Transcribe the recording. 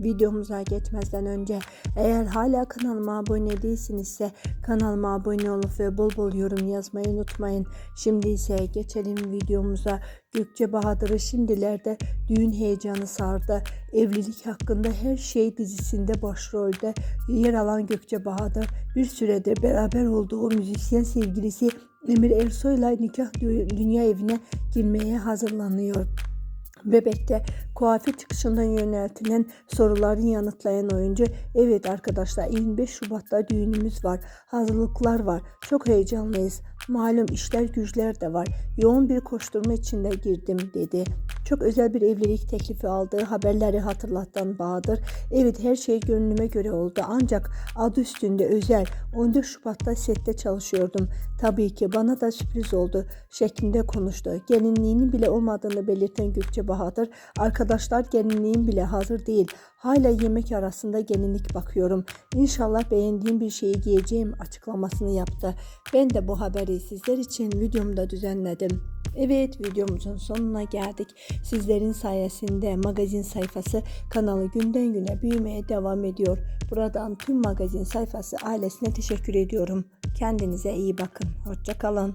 videomuza geçmezden önce eğer hala kanalıma abone değilsinizse kanalıma abone olup ve bol bol yorum yazmayı unutmayın. Şimdi ise geçelim videomuza. Gökçe Bahadır'ı şimdilerde düğün heyecanı sardı. Evlilik hakkında her şey dizisinde başrolde. Yer alan Gökçe Bahadır bir süredir beraber olduğu müzisyen sevgilisi Emir Ersoy'la nikah dü- dünya evine girmeye hazırlanıyor. Bebek'te kuaför çıkışından yöneltilen soruların yanıtlayan oyuncu evet arkadaşlar 25 Şubat'ta düğünümüz var hazırlıklar var çok heyecanlıyız malum işler güçler de var yoğun bir koşturma içinde girdim dedi. Çok özel bir evlilik teklifi aldığı haberleri hatırlatan Bahadır evet her şey gönlüme göre oldu. Ancak adı üstünde özel 14 Şubat'ta sette çalışıyordum. Tabii ki bana da sürpriz oldu şeklinde konuştu. Gelinliğinin bile olmadığını belirten Gökçe Bahadır arkadaşlar gelinliğim bile hazır değil hala yemek arasında gelinlik bakıyorum İnşallah beğendiğim bir şeyi giyeceğim açıklamasını yaptı. Ben de bu haberi sizler için videomda düzenledim. Evet videomuzun sonuna geldik. Sizlerin sayesinde magazin sayfası kanalı günden güne büyümeye devam ediyor. Buradan tüm magazin sayfası ailesine teşekkür ediyorum. Kendinize iyi bakın. Hoşçakalın.